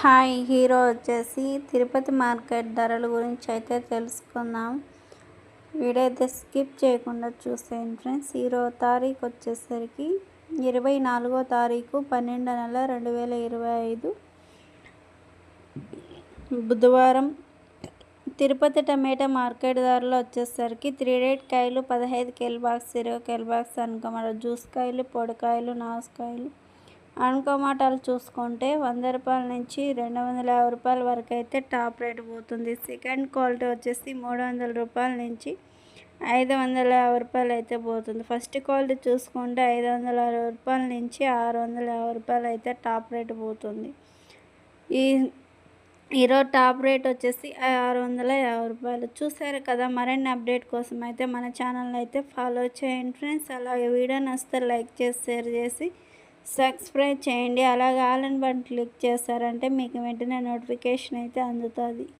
Hi hero వచ్చేసి Tirupati market ధరల గురించి అయితే తెలుసుకుందాం. వీడియో అయితే స్కిప్ చేయకుండా చూసేయండి ఫ్రెండ్స్. హీరో తారీఖు వచ్చేసరికి ఇరవై నాలుగో తారీఖు పన్నెండు నెల రెండు వేల ఇరవై ఐదు. బుధవారం తిరుపతి టమాటా మార్కెట్ ధరలు వచ్చేసరికి త్రీ రేట్ కాయలు పదహైదు కేల్ బాక్స్ ఇరవై కేల్ బాక్స్ అనుకోమాట జ్యూస్ కాయలు పొడికాయలు నాసుకాయలు అనుకోమాటాలు చూసుకుంటే వంద రూపాయల నుంచి రెండు వందల యాభై రూపాయల వరకు అయితే టాప్ రేట్ పోతుంది. సెకండ్ క్వాలిటీ వచ్చేసి మూడు వందల రూపాయల నుంచి ఐదు వందల యాభై రూపాయలు అయితే పోతుంది. ఫస్ట్ క్వాలిటీ చూసుకుంటే ఐదు వందల అరవై రూపాయల నుంచి ఆరు వందల యాభై రూపాయలు అయితే టాప్ రేట్ పోతుంది. ఈ ఈరోజు టాప్ రేట్ వచ్చేసి ఆరు వందల యాభై రూపాయలు. చూసారు కదా మరిన్ని అప్డేట్ కోసం అయితే మన ఛానల్ అయితే ఫాలో చేయండి ఫ్రెండ్స్. అలాగే వీడియో నచ్చితే లైక్ చేసి షేర్ చేసి సబ్స్క్రైబ్ చేయండి. అలాగే ఆల్ అండ్ బటన్ క్లిక్ చేశారంటే మీకు వెంటనే నోటిఫికేషన్ అయితే అందుతుంది.